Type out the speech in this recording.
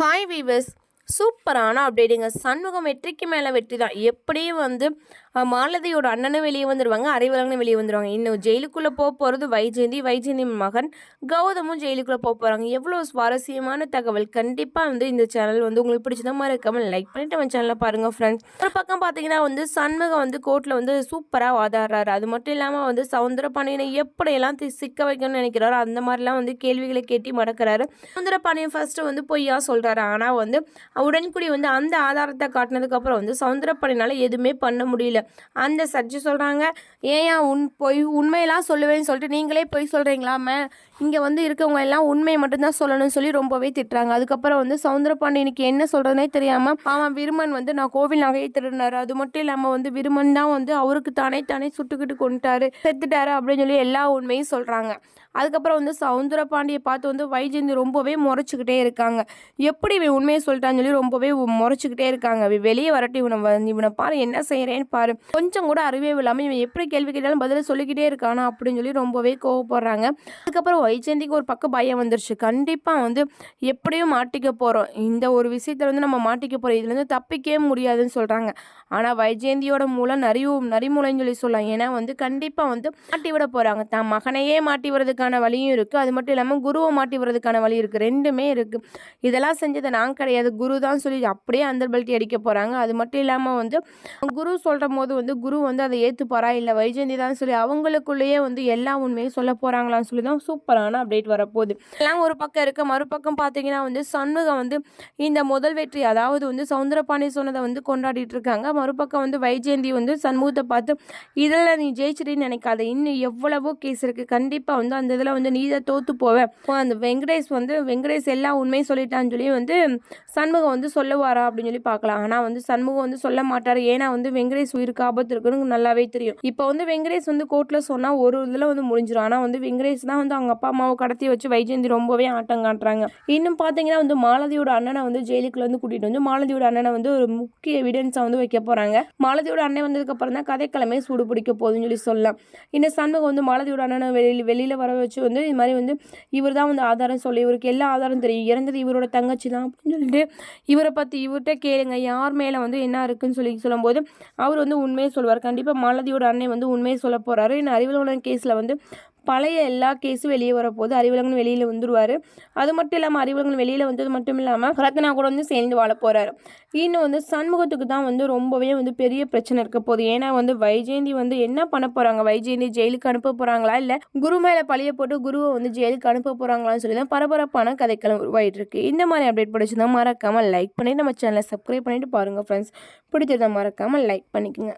Hi viewers சூப்பரான அப்டேட்டுங்க சண்முகம் வெற்றிக்கு மேலே வெற்றி தான். எப்படியும் வந்து மாலதியோட அண்ணனும் வெளியே வந்துடுவாங்க அறிவலங்கனும் வெளியே வந்துடுவாங்க இன்னும் ஜெயிலுக்குள்ளே போக போகிறது வைஜெயந்தி வைஜெயந்தி மகன் கௌதமும் ஜெயிலுக்குள்ளே போக போகிறாங்க எவ்வளோ சுவாரஸ்யமான தகவல். கண்டிப்பாக வந்து இந்த சேனல் வந்து உங்களுக்கு பிடிச்சத மாதிரி இருக்காமல் லைக் பண்ணிட்டு நம்ம சேனலை பாருங்கள் ஃப்ரெண்ட்ஸ் ஒரு பக்கம் பார்த்தீங்கன்னா வந்து சண்முகம் வந்து கோர்ட்டில் வந்து சூப்பராக வாதாடுறாரு. அது மட்டும் இல்லாமல் வந்து சவுந்தர சவுந்தரபாண்டியனை எப்படியெல்லாம் சிக்க வைக்கணும்னு நினைக்கிறாரோ அந்த மாதிரிலாம் வந்து கேள்விகளை கேட்டி மடக்கிறாரு. சவுந்தரபாண்டியன் ஃபஸ்ட்டு வந்து பொய்யா சொல்கிறாரு ஆனால் வந்து உடன்குடி வந்து அந்த ஆதாரத்தை காட்டினதுக்கப்புறம் வந்து சவுந்தரபாண்டியனால எதுவுமே பண்ண முடியல. அந்த சர்ஜி சொல்கிறாங்க ஏன் உன் பொய் உண்மையெல்லாம் சொல்லுவேன்னு சொல்லிட்டு நீங்களே பொய் சொல்கிறீங்களாமே இங்கே வந்து இருக்கவங்க எல்லாம் உண்மையை மட்டும்தான் சொல்லணும்னு சொல்லி ரொம்பவே திட்டுறாங்க. அதுக்கப்புறம் வந்து சவுந்தரபாண்டியனுக்கு என்ன சொல்கிறதுனே தெரியாமல் அவன் விருமன் வந்து நான் கோவில் நகையை திருடினாரு. அது மட்டும் இல்லாமல் வந்து விருமன் தான் வந்து அவருக்கு தானே தானே சுட்டுக்கிட்டு கொண்டுட்டாரு. செத்துட்டாரு அப்படின்னு சொல்லி எல்லா உண்மையும் சொல்கிறாங்க அதுக்கப்புறம் வந்து சவுந்தரபாண்டியை பார்த்து வந்து வைஜெயந்தி ரொம்பவே முறைச்சிக்கிட்டே இருக்காங்க. எப்படி இவன் உண்மையை சொல்லிட்டான்னு சொல்லி ரொம்பவே முறைச்சிக்கிட்டே இருக்காங்க. வெளியே வரட்டும் இவனை வந்து இவனை பாரு என்ன செய்கிறேன்னு பாரு. கொஞ்சம் கூட அறிவே இல்லாமல் இவன் எப்படி கேள்வி கேட்டாலும் பதில சொல்லிக்கிட்டே இருக்கானா அப்படின்னு சொல்லி ரொம்பவே கோவப்படுறாங்க. அதுக்கப்புறம் வைஜெயந்திக்கு ஒரு பக்கம் பயம் வந்துருச்சு. கண்டிப்பாக வந்து எப்படியும் மாட்டிக்க போகிறோம் இந்த ஒரு விஷயத்துல வந்து நம்ம மாட்டிக்க போகிறோம் இதுலேருந்து தப்பிக்கவே முடியாதுன்னு சொல்கிறாங்க ஆனால் வைஜெயந்தியோட மூலம் நரிவு நரிமூலைன்னு சொல்லி சொல்லலாம். ஏன்னா வந்து கண்டிப்பாக வந்து மாட்டி விட போகிறாங்க தான் மகனையே மாட்டி விடுறதுக்கான வழியும் இருக்குது அது மட்டும் இல்லாமல் குருவை மாட்டி விடுறதுக்கான வழி இருக்குது ரெண்டுமே இருக்குது இதெல்லாம் செஞ்சது நான் கிடையாது. குரு தான் சொல்லி அப்படியே அந்த பல்ட்டி அடிக்க போகிறாங்க அது மட்டும் இல்லாமல் வந்து குரு சொல்கிற போது வந்து குரு வந்து அதை ஏற்றுப்பாரா இல்லை வைஜெயந்தி தான் சொல்லி அவங்களுக்குள்ளேயே வந்து எல்லா உண்மையும் சொல்ல போகிறாங்களான்னு சொல்லி தான் சூப்பரான அப்டேட் வரப்போகுது. எல்லாம் ஒரு பக்கம் இருக்க. மறுபக்கம் பார்த்தீங்கன்னா வந்து சண்முகம் வந்து இந்த முதல் வெற்றி அதாவது வந்து சவுந்தரபாணி சொன்னதை வந்து கொண்டாடிட்டு இருக்காங்க. மறுபக்கம் வந்து வைஜெயந்தி வந்து சண்முகத்தை பார்த்து இதில் நீ ஜெயிச்சிட்டின்னு நினைக்காத. இன்னும் எவ்வளவோ கேஸ் இருக்குது கண்டிப்பாக வந்து அந்த இதில் வந்து நீ தான் தோற்று போவ. அந்த வெங்கடேஷ் வந்து வெங்கடேஷ் எல்லா உண்மையும் சொல்லிட்டான்னு சொல்லி வந்து சண்முகம் வந்து சொல்லுவாரா அப்படின்னு சொல்லி பார்க்கலாம். ஆனால் வந்து சண்முகம் வந்து சொல்ல மாட்டார். ஏன்னா வந்து வெங்கடேஷ் உயிருக்கு ஆபத்து இருக்குன்னு நல்லாவே தெரியும். இப்போ வந்து வெங்கடேஷ் வந்து கோர்ட்டில் சொன்னால் ஒரு இதில் வந்து முடிஞ்சிடும் ஆனால் வந்து வெங்கடேஷ் தான் வந்து அவங்க அப்பா அம்மாவை கடத்தி வச்சு வைஜெயந்தி ரொம்பவே ஆட்டம் காட்டுறாங்க. இன்னும் பார்த்தீங்கன்னா வந்து மாலதியோட அண்ணனை வந்து ஜெயிலுக்குள்ள வந்து கூட்டிகிட்டு வந்து மாலதியோட அண்ணனை வந்து ஒரு முக்கிய எவிடன்ஸாக வந்து வைக்க போகிறாங்க மாலதியோட அண்ணன் வந்ததுக்கப்புறம் தான் கதைக்கிழமை சூடு பிடிக்க போகுதுன்னு சொல்லி சொல்லலாம். இன்னும் சண்முகம் வந்து மாலதியோட அண்ணனை வெளியில் வெளியில் வர வச்சு வந்து இது மாதிரி வந்து இவர் தான் வந்து ஆதாரம் சொல்லி இவருக்கு எல்லா ஆதாரம் தெரியும். இறந்தது இவரோட தங்கச்சி தான் அப்படின்னு சொல்லிட்டு இவரை பற்றி இவர்கிட்ட கேளுங்க. யார் மேலே வந்து என்ன இருக்குன்னு சொல்லி சொல்லும்போது அவர் வந்து உண்மையை சொல்வார். கண்டிப்பாக மாலதியோட அன்னை வந்து உண்மையை சொல்ல போகிறாரு இன்னும் அறிவுலகன் கேஸில் வந்து பழைய எல்லா கேஸும் வெளியே வரப்போகுது. அறிவுலகன் வெளியில் வந்துடுவார் அது மட்டும் இல்லாமல் அறிவுலகன் வெளியில் வந்தது மட்டும் இல்லாமல் ரத்னா கூட வந்து சேர்ந்து வாழ போகிறாரு இன்னும் வந்து சண்முகத்துக்கு தான் வந்து ரொம்பவே வந்து பெரிய பிரச்சனை இருக்க போகுது. ஏன்னா வந்து வைஜெயந்தி வந்து என்ன பண்ண போகிறாங்க வைஜெயந்தி ஜெயிலுக்கு அனுப்ப போகிறாங்களா இல்லை குரு மேலே பழிய போட்டு குருவை வந்து ஜெயிலுக்கு அனுப்ப போகிறாங்களான்னு சொல்லி தான் பரபரப்பான கதைக்களம் உருவாகிட்டு இருக்கு இந்த மாதிரி அப்டேட் பிடிச்சிருந்தா மறக்காமல் லைக் பண்ணி நம்ம சேனலை சப்ஸ்கிரைப் பண்ணிட்டு பாருங்கள் ஃப்ரெண்ட்ஸ் பிடிச்சதை மறக்காமல் லைக் பண்ணிக்கோங்க.